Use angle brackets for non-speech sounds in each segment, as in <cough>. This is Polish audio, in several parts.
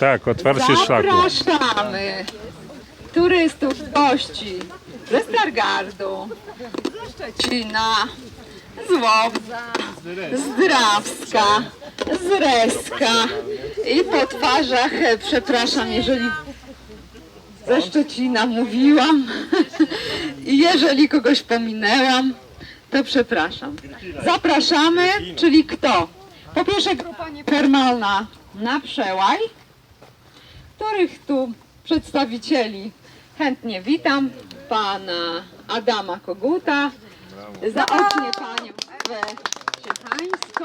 Tak, otwarcie szlaku. Zapraszamy turystów, gości ze Stargardu, ze Szczecina, z Łowca, z Drawska, z Reska i po twarzach, e, przepraszam, jeżeli ze Szczecina mówiłam i jeżeli kogoś pominęłam, to przepraszam. Zapraszamy, czyli kto? Po pierwsze grupa nieformalna na przełaj, których tu przedstawicieli chętnie witam. Pana Adama Koguta, zaocznie panią Ewę Ciechańską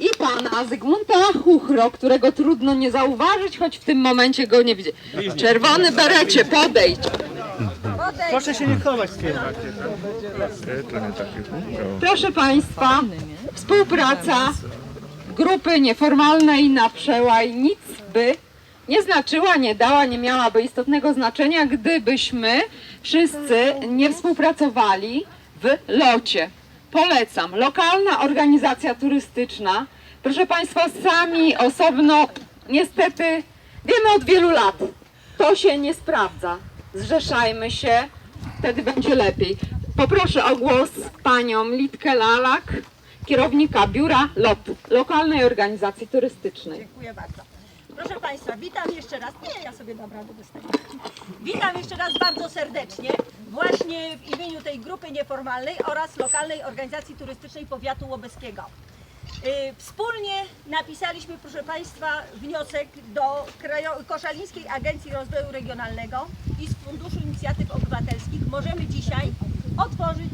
i pana Zygmunta Chuchro, którego trudno nie zauważyć, choć w tym momencie go nie widzę. Czerwony berecie, podejdź. Proszę się nie chować z. Proszę Państwa, współpraca grupy nieformalnej na przełaj nic by nie znaczyła, nie dała, nie miałaby istotnego znaczenia, gdybyśmy wszyscy nie współpracowali w locie. Polecam. Lokalna organizacja turystyczna. Proszę Państwa, sami osobno, niestety, wiemy od wielu lat, to się nie sprawdza. Zrzeszajmy się, wtedy będzie lepiej. Poproszę o głos panią Litkę Lalak, kierownika biura LOT, Lokalnej Organizacji Turystycznej. Dziękuję bardzo. Proszę Państwa, witam jeszcze raz. Nie, ja sobie dam tego. Witam jeszcze raz bardzo serdecznie właśnie w imieniu tej grupy nieformalnej oraz lokalnej organizacji turystycznej powiatu łobeskiego. Y, Wspólnie napisaliśmy, proszę Państwa, wniosek do Koszalińskiej Agencji Rozwoju Regionalnego i z Funduszu Inicjatyw Obywatelskich. Możemy dzisiaj otworzyć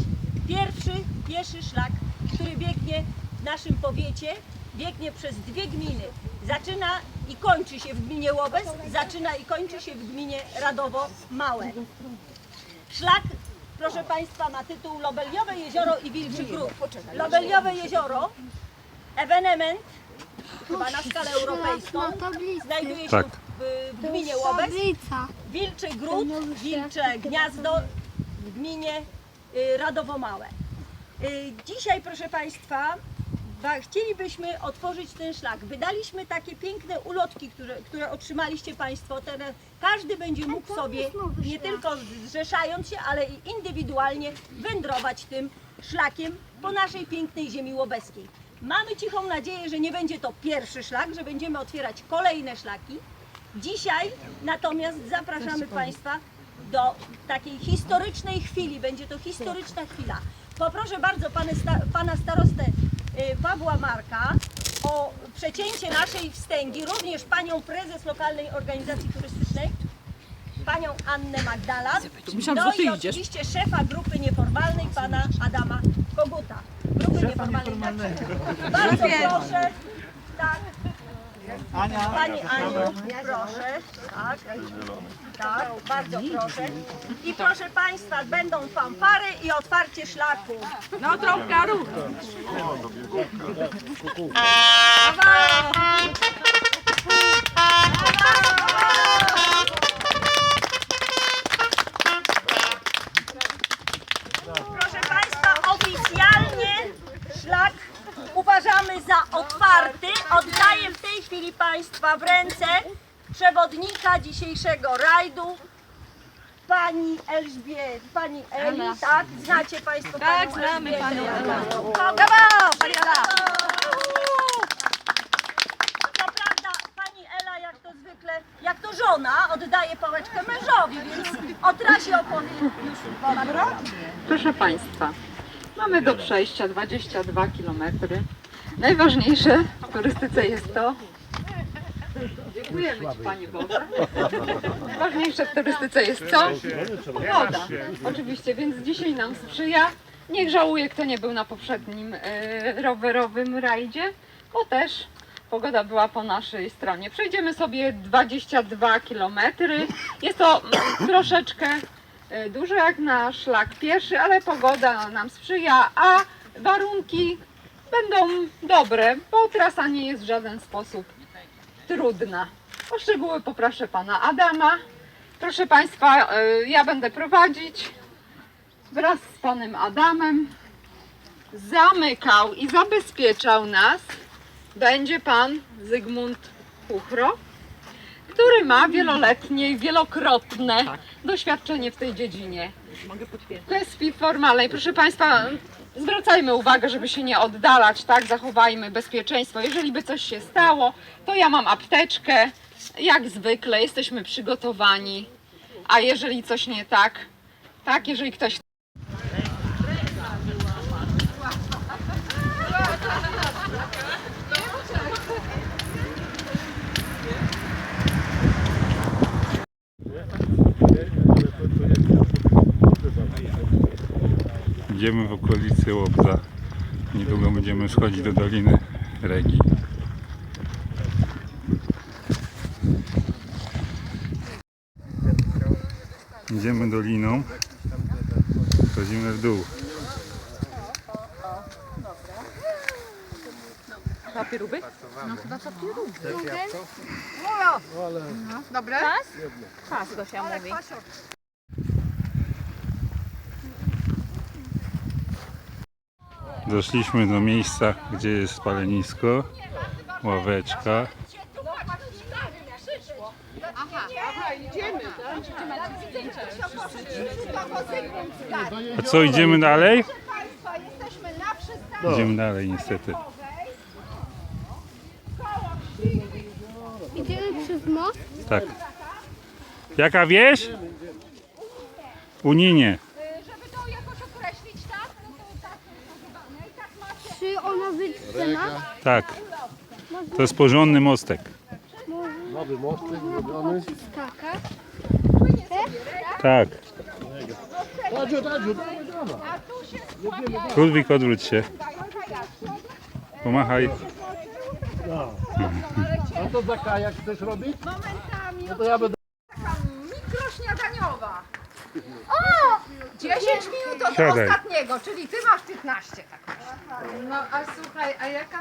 pierwszy pieszy szlak, który biegnie w naszym powiecie, biegnie przez dwie gminy. Zaczyna i kończy się w gminie Łobez, zaczyna i kończy się w gminie Radowo Małe. Szlak, proszę Państwa, ma tytuł Lobeliowe Jezioro i Wilczy Grób. Lobeliowe Jezioro, ewenement, chyba na skalę europejską, znajduje się Tak. w, w gminie Łobez. Tablica. Wilczy Gród, Wilcze Gniazdo w gminie y, Radowo Małe. Y, Dzisiaj, proszę Państwa, wa- chcielibyśmy otworzyć ten szlak. Wydaliśmy takie piękne ulotki, które, które otrzymaliście Państwo. Teraz każdy będzie mógł sobie, nie tylko zrzeszając się, ale i indywidualnie wędrować tym szlakiem po naszej pięknej ziemi łobeskiej. Mamy cichą nadzieję, że nie będzie to pierwszy szlak, że będziemy otwierać kolejne szlaki. Dzisiaj natomiast zapraszamy Państwa do takiej historycznej chwili. Będzie to historyczna chwila. Poproszę bardzo pana, sta, pana starostę y, Pawła Marka o przecięcie naszej wstęgi, również panią prezes lokalnej organizacji turystycznej, panią Annę Magdalan, no i oczywiście szefa grupy nieformalnej, pana Adama Koguta. Grupy nieformalnej. Bardzo proszę. Tak. Ania, Pani Aniu, proszę. Tak. Tak, bardzo proszę. I proszę Państwa, będą fanfary i otwarcie szlaku. No trąbka ruch Państwa, oficjalnie szlak uważamy za otwarty. Oddaję w tej chwili Państwa w ręce przewodnika dzisiejszego rajdu, pani Elżbiet, pani Eli, tak? Znacie Państwo tak, panią znamy panią Brawo, pani Ela! Co prawda pani Ela, jak to zwykle, jak to żona, oddaje pałeczkę mężowi, więc o trasie opowie już wola Proszę Państwa, mamy do przejścia 22 km. Najważniejsze w turystyce jest to. Dziękujemy Ci Panie Boże. Najważniejsze w turystyce jest co? Woda. Oczywiście, więc dzisiaj nam sprzyja. Niech żałuje, kto nie był na poprzednim e, rowerowym rajdzie, bo też pogoda była po naszej stronie. Przejdziemy sobie 22 km. Jest to mm, troszeczkę e, dużo jak na szlak pieszy, ale pogoda nam sprzyja, a warunki będą dobre, bo trasa nie jest w żaden sposób trudna. O szczegóły poproszę pana Adama. Proszę Państwa, e, ja będę prowadzić. wraz z panem Adamem zamykał i zabezpieczał nas będzie pan Zygmunt Puchro, który ma wieloletnie i wielokrotne doświadczenie w tej dziedzinie. W kwestii formalnej, proszę Państwa, zwracajmy uwagę, żeby się nie oddalać, tak? Zachowajmy bezpieczeństwo. Jeżeli by coś się stało, to ja mam apteczkę, jak zwykle, jesteśmy przygotowani. A jeżeli coś nie tak, tak, jeżeli ktoś Idziemy w okolicy Łobza. Niedługo będziemy schodzić do Doliny Regi. Idziemy doliną. Schodzimy w dół. papieruby? Doszliśmy do miejsca, gdzie jest spalenisko, ławeczka. A co, idziemy dalej? Idziemy dalej niestety. Idziemy przez most? Tak. Jaka wieś? Uninie. Czy ona wytrzyma? Tak. To jest porządny mostek. Nowy mostek zrobiony. Skakać? Tak. Ludwik, odwróć się. Pomachaj. A to za kajak chcesz robić? No to ja będę... Mikrośniadaniowa. O! 10 minut od Siadaj. ostatniego, czyli ty masz 15. Tak. No a słuchaj, a jaka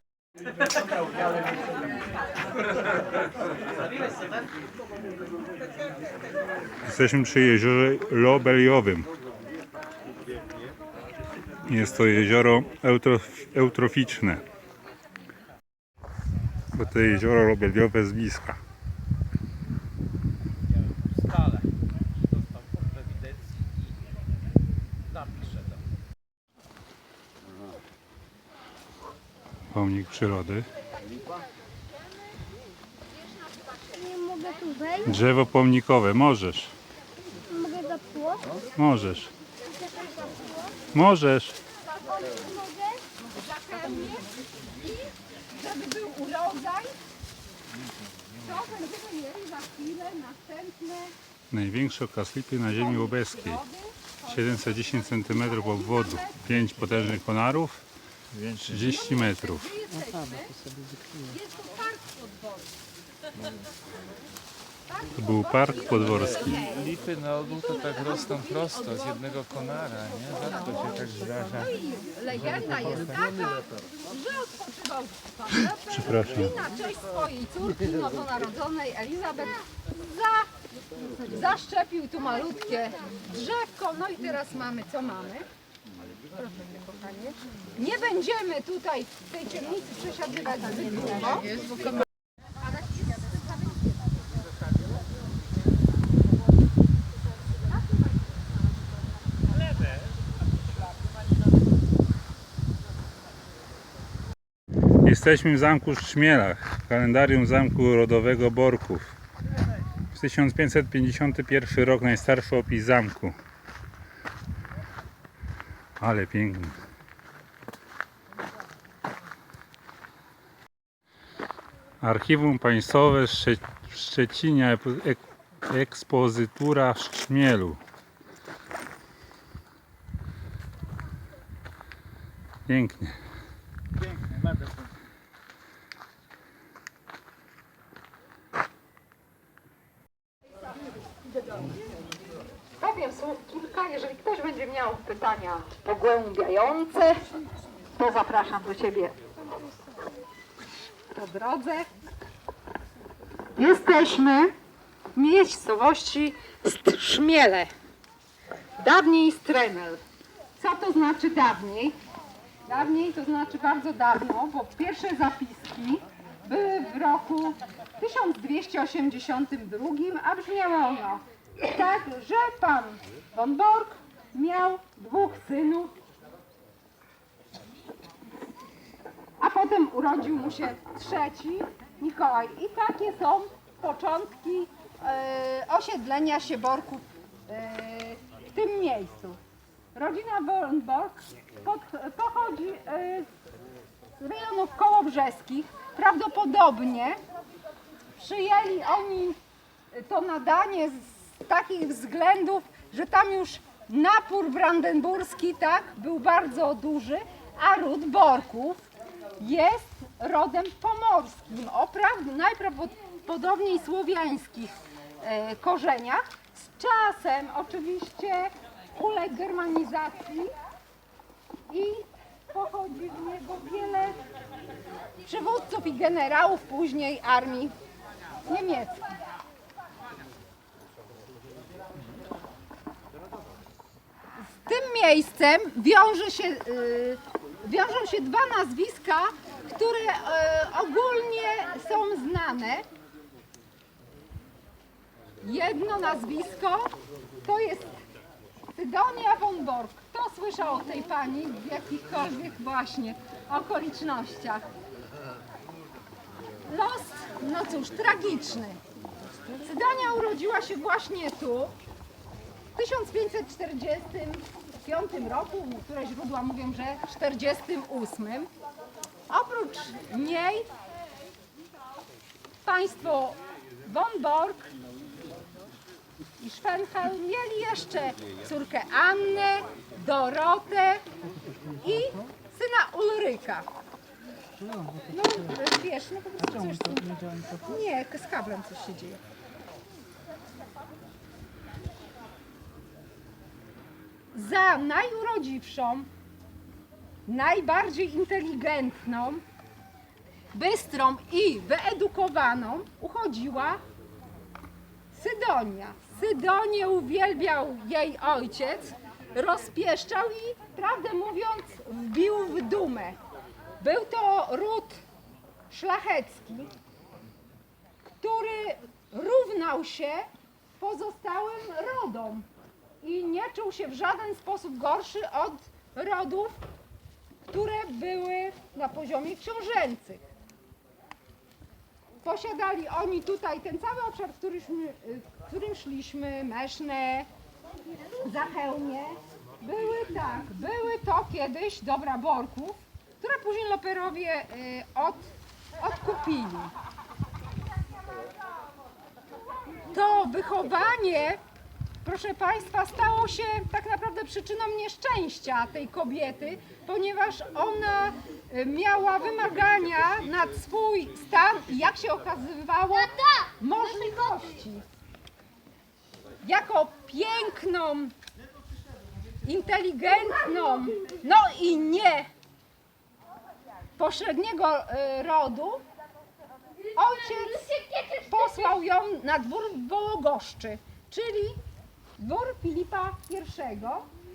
Jesteśmy przy jeziorze Lobeliowym. Jest to jezioro eutrof, eutroficzne. Bo to jezioro Lobeliowe z bliska. stale dostał w ewidencji i napisze to. Pomnik przyrody. Nie mogę tu wejść? Drzewo pomnikowe. Możesz. Mogę za Możesz. Możesz. żeby był urodzaj, to będziemy mieli za chwilę następne Największe okaslipy na ziemi łobeskiej. 710 cm obwodu. 5 potężnych konarów. 30 metrów. To był park podworski. Lipy na ogół to tak rosną prosto z jednego konara, nie? Rzadko się tak zdarza. legenda jest taka, że odpoczywał Przepraszam. na cześć swojej córki nowonarodzonej Elizabeth za, zaszczepił tu malutkie drzewko. No i teraz mamy, co mamy? Proszę cię, kochanie. Nie będziemy tutaj w tej ciemnicy przesiadywać zbyt długo. Jesteśmy w zamku Szczmielach, w kalendarium zamku rodowego Borków. 1551 rok, najstarszy opis zamku. Ale piękny. Archiwum Państwowe Szcze- w Szczecinie, ek- ekspozytura w Szczmielu. Pięknie. Powiem jeżeli ktoś będzie miał pytania pogłębiające, to zapraszam do Ciebie po drodze. Jesteśmy w miejscowości Strzmiele, dawniej Stremel. Co to znaczy dawniej? Dawniej to znaczy bardzo dawno, bo pierwsze zapiski były w roku 1282, a brzmiało ono tak, że pan von Borg miał dwóch synów, a potem urodził mu się trzeci, Mikołaj. I takie są początki e, osiedlenia się Borków e, w tym miejscu. Rodzina von Borg pod, pochodzi e, z rejonów kołobrzeskich. Prawdopodobnie przyjęli oni to nadanie z takich względów, że tam już napór brandenburski tak, był bardzo duży, a ród Borków jest rodem pomorskim, o pra- najprawdopodobniej słowiańskich e, korzeniach. Z czasem oczywiście uległ germanizacji i pochodzi z niego wiele przywódców i generałów później armii niemieckiej. Z tym miejscem wiąże się, y, wiążą się dwa nazwiska, które y, ogólnie są znane. Jedno nazwisko to jest Sydonia von Borg. Kto słyszał o tej pani w jakichkolwiek właśnie okolicznościach? Los, no cóż, tragiczny. Sydonia urodziła się właśnie tu, w 1545 roku, niektóre źródła mówią, że 48. Oprócz niej państwo von Borg i Schwenhal mieli jeszcze córkę Annę, Dorotę i syna Ulryka. No wiesz, no po prostu coś. Nie, z kablem coś się dzieje. Za najurodziwszą, najbardziej inteligentną, bystrą i wyedukowaną uchodziła Sydonia. Sydonię uwielbiał jej ojciec, rozpieszczał i, prawdę mówiąc, wbił w dumę. Był to ród szlachecki, który równał się pozostałym rodom i nie czuł się w żaden sposób gorszy od rodów, które były na poziomie książęcych. Posiadali oni tutaj ten cały obszar, któryśmy, którym szliśmy, Meszne, Zachełmie. Były tak, były to kiedyś dobra Borków, które później Loperowie y, od, odkupili. To wychowanie, proszę Państwa, stało się tak naprawdę przyczyną nieszczęścia tej kobiety, ponieważ ona y, miała wymagania nad swój stan i jak się okazywało, możliwości. Jako piękną, inteligentną, no i nie pośredniego y, rodu, ojciec posłał ją na dwór w Wołogoszczy, czyli dwór Filipa I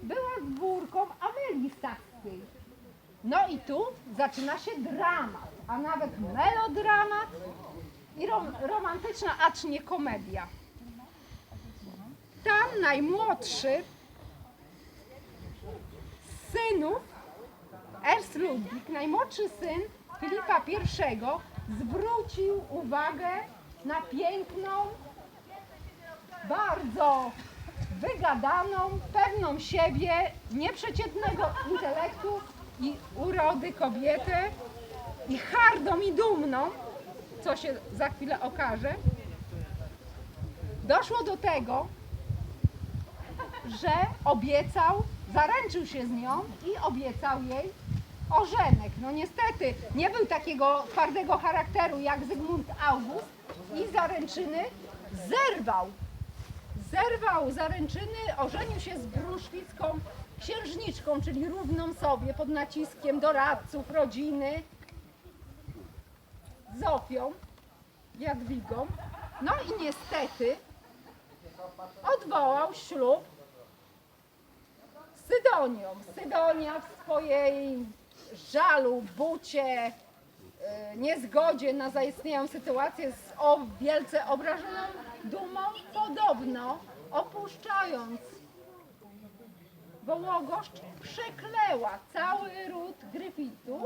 była dwórką Amelii Saskiej. No i tu zaczyna się dramat, a nawet melodramat i rom, romantyczna, acz nie komedia. Tam najmłodszy z synów Ernst Ludwik, najmłodszy syn Filipa I, zwrócił uwagę na piękną, bardzo wygadaną, pewną siebie, nieprzeciętnego intelektu i urody kobietę i hardą i dumną, co się za chwilę okaże, doszło do tego, że obiecał, zaręczył się z nią i obiecał jej ożenek. No niestety nie był takiego twardego charakteru jak Zygmunt August i zaręczyny zerwał. Zerwał zaręczyny, ożenił się z bruszwicką księżniczką, czyli równą sobie pod naciskiem doradców, rodziny, Zofią, Jadwigą. No i niestety odwołał ślub Sydonią. Sydonia w swojej żalu, bucie, y, niezgodzie na zaistniałą sytuację z o wielce obrażoną dumą, podobno opuszczając Wołogoszcz, przekleła cały ród Gryfitów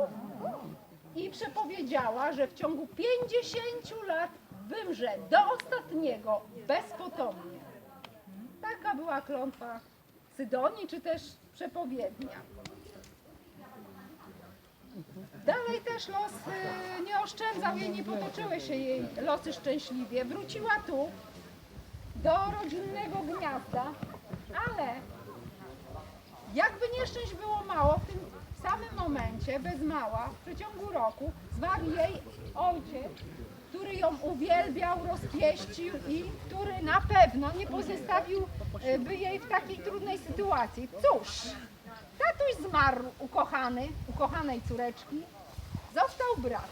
i przepowiedziała, że w ciągu 50 lat wymrze do ostatniego bezpotomnie. Taka była klątwa Sydonii, czy też przepowiednia. Dalej też los y, nie oszczędzał jej, nie potoczyły się jej losy szczęśliwie. Wróciła tu do rodzinnego gniazda, ale jakby nieszczęść było mało, w tym samym momencie, bez mała, w przeciągu roku zmarł jej ojciec, który ją uwielbiał, rozpieścił i który na pewno nie pozostawił e, by jej w takiej trudnej sytuacji. Cóż, tatuś zmarł ukochany, ukochanej córeczki, został brat.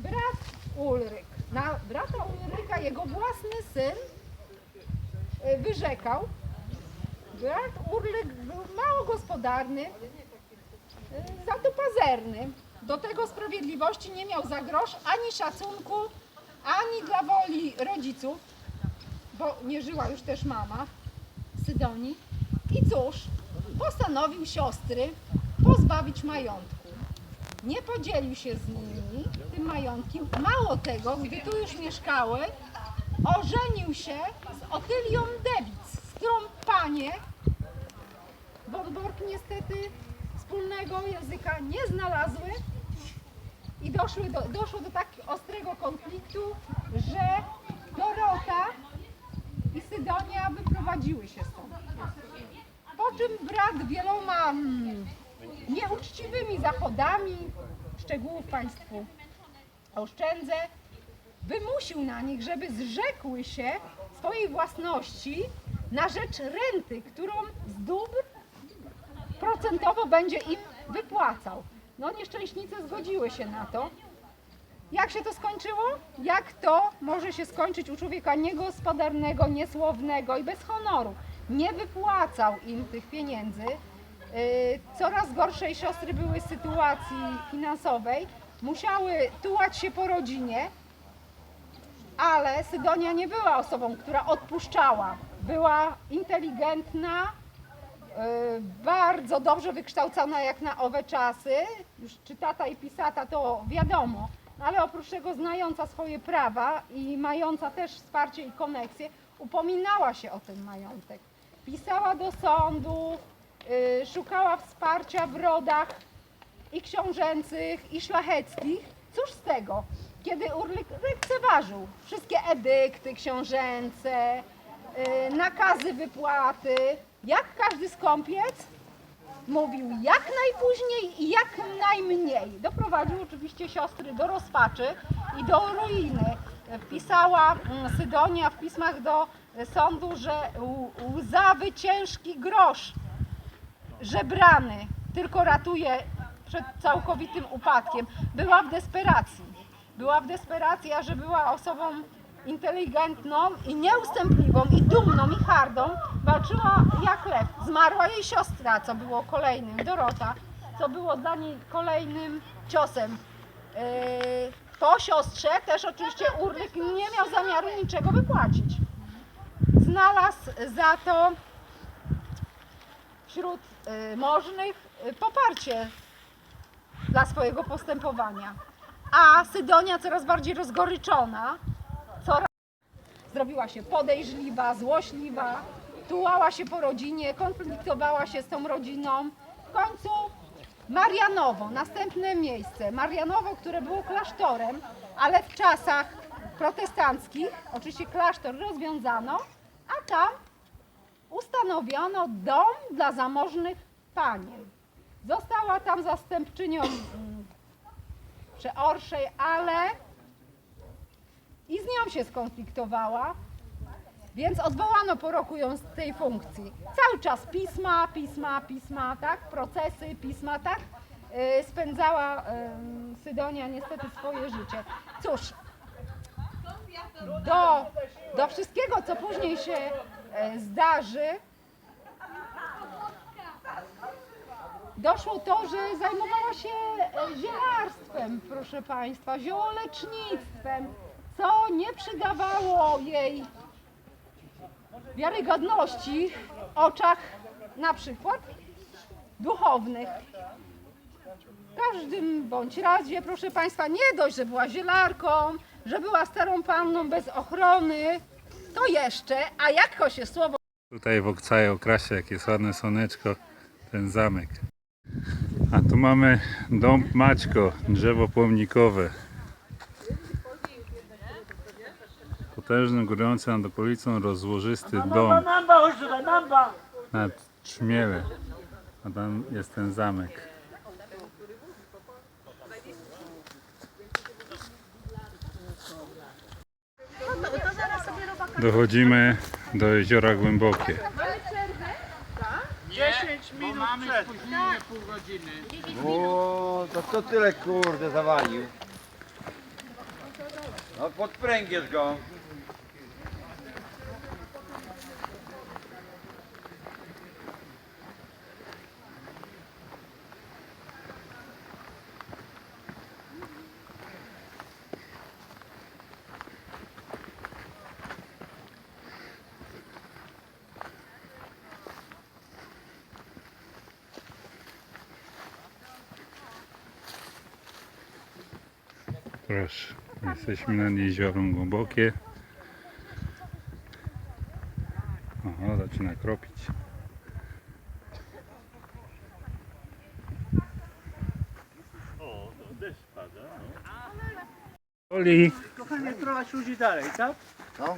Brat Ulryk. Na brata Ulryka jego własny syn e, wyrzekał, Brat Urlyk był mało gospodarny, y, za to pazerny. Do tego sprawiedliwości nie miał za grosz ani szacunku, ani dla woli rodziców, bo nie żyła już też mama Sydonii. I cóż, postanowił siostry pozbawić majątku. Nie podzielił się z nimi tym majątkiem. Mało tego, gdy tu już mieszkały, ożenił się z Otylią Dewic, z którą panie Von Bork niestety wspólnego języka nie znalazły i doszły do, doszło do tak ostrego konfliktu, że Dorota i Sydonia wyprowadziły się stąd. Czym brat wieloma mm, nieuczciwymi zachodami, szczegółów Państwu oszczędzę, wymusił na nich, żeby zrzekły się swojej własności na rzecz renty, którą z dóbr procentowo będzie im wypłacał. No nieszczęśnice zgodziły się na to. Jak się to skończyło? Jak to może się skończyć u człowieka niegospodarnego, niesłownego i bez honoru? Nie wypłacał im tych pieniędzy. Yy, Coraz gorszej siostry były sytuacji finansowej. Musiały tułać się po rodzinie, ale Sydonia nie była osobą, która odpuszczała. Była inteligentna, y, bardzo dobrze wykształcona jak na owe czasy. Już czytata i pisata to wiadomo, ale oprócz tego znająca swoje prawa i mająca też wsparcie i koneksję, upominała się o ten majątek. Pisała do sądu, y, szukała wsparcia w rodach i książęcych, i szlacheckich. Cóż z tego, kiedy Urlik lekceważył wszystkie edykty książęce, y, nakazy wypłaty, jak każdy skąpiec mówił jak najpóźniej i jak najmniej. Doprowadził oczywiście siostry do rozpaczy i do ruiny. Pisała mm, Sydonia w pismach do sądu, że łzawy ciężki grosz żebrany tylko ratuje przed całkowitym upadkiem. Była w desperacji. Była w desperacji, a że była osobą inteligentną i nieustępliwą i dumną i hardą, walczyła jak lew. Zmarła jej siostra, co było kolejnym, Dorota, co było dla niej kolejnym ciosem. Yy, po siostrze też oczywiście Urlik nie miał zamiaru niczego wypłacić. Znalazł za to wśród y, możnych y, poparcie dla swojego postępowania. A Sydonia coraz bardziej rozgoryczona, coraz zrobiła się podejrzliwa, złośliwa, tułała się po rodzinie, konfliktowała się z tą rodziną. W końcu Marianowo, następne miejsce. Marianowo, które było klasztorem, ale w czasach protestanckich, oczywiście klasztor rozwiązano, a tam ustanowiono dom dla zamożnych panien. Została tam zastępczynią mm, przeorszej, ale i z nią się skonfliktowała, więc odwołano po roku ją z tej funkcji. Cały czas pisma, pisma, pisma, tak? Procesy, pisma, tak? Yy, Spędzała ym, Sydonia niestety swoje życie. Cóż, do, do wszystkiego, co później się e, zdarzy, doszło to, że zajmowała się e, zielarstwem, proszę Państwa, ziołolecznictwem, co nie przydawało jej wiarygodności w oczach na przykład duchownych. W każdym bądź razie, proszę Państwa, nie dość, że była zielarką, że była starą panną bez ochrony, to jeszcze, a jak się słowo Tutaj w Okcaje okrasie, jak jest ładne słoneczko, ten zamek. A tu mamy dom Maćko, drzewo płomnikowe. Potężny, górujący nad okolicą rozłożysty dom nad Czmiele. A tam jest ten zamek. Dochodzimy do jeziora Głębokie. 10 minut przed. O, to co tyle kurde zawalił? No podpręgiesz go. Proszę, jesteśmy nad jeziorem Głębokie. Oho, zaczyna kropić. Oli, Kochanie, prowadź ludzi dalej, tak? No.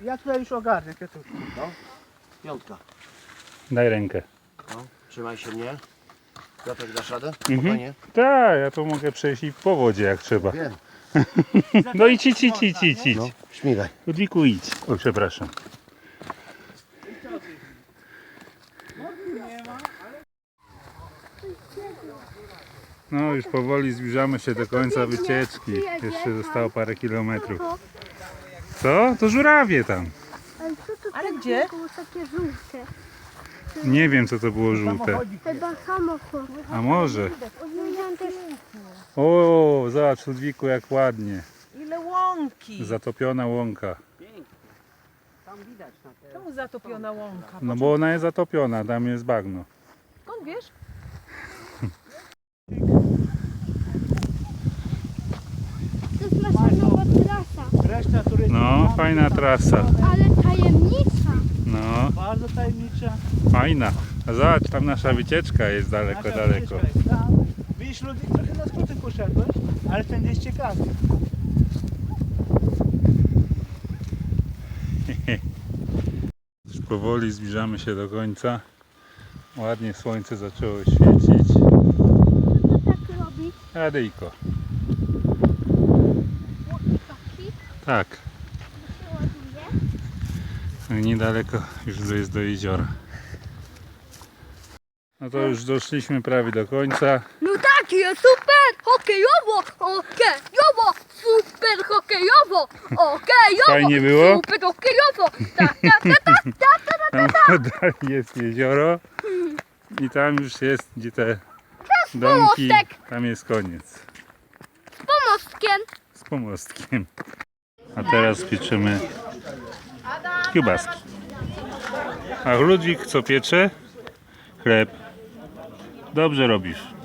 Ja tutaj już ogarnę, Piotruszku. Piątka. daj rękę. No, trzymaj się mnie. Piotrek dasz radę? Mhm. Spokojnie. Tak, ja tu mogę przejść i po wodzie jak trzeba. Wiem. <laughs> No i idź, idź, idź, idź, idź. No, śmigaj. Ludwiku idź. O, przepraszam. No już powoli zbliżamy się do końca wycieczki. Jeszcze zostało parę kilometrów. Co? To żurawie tam. Ale co to Ale gdzie? było takie żółte? Nie wiem co to było żółte. Chyba samochód. A może? O, zobacz Ludwiku jak ładnie. Ile łąki! Zatopiona łąka. Czemu zatopiona łąka? No bo ona jest zatopiona, tam jest bagno. Skąd wiesz? to jest nasza nowa trasa. No, fajna trasa. Ale tajemnica. No, Bardzo tajemnicza. fajna. A zobacz, tam nasza wycieczka jest daleko, Nasza daleko. wycieczka jest tam. Widzisz, Ludwik, trochę na skróty poszedłeś, ale ten jest ciekawy. <laughs> Już powoli zbliżamy się do końca. Ładnie słońce zaczęło świecić. Tak robi? Radyjko. Taki Tak, ładuje. niedaleko już jest do jeziora. No to już doszliśmy prawie do końca. No tak, jest super hokejowo, hokejowo, super hokejowo, hokejowo, Fajnie było? super hokejowo, tak, tak, tak, tak. Tam dalej jest jezioro. I tam już jest, gdzie te domki. pomostek. Tam jest koniec. pomostkiem. z pomostkiem. A teraz pieczymy kiełbaski. A Ludwik co piecze? Chleb. Dobrze robisz.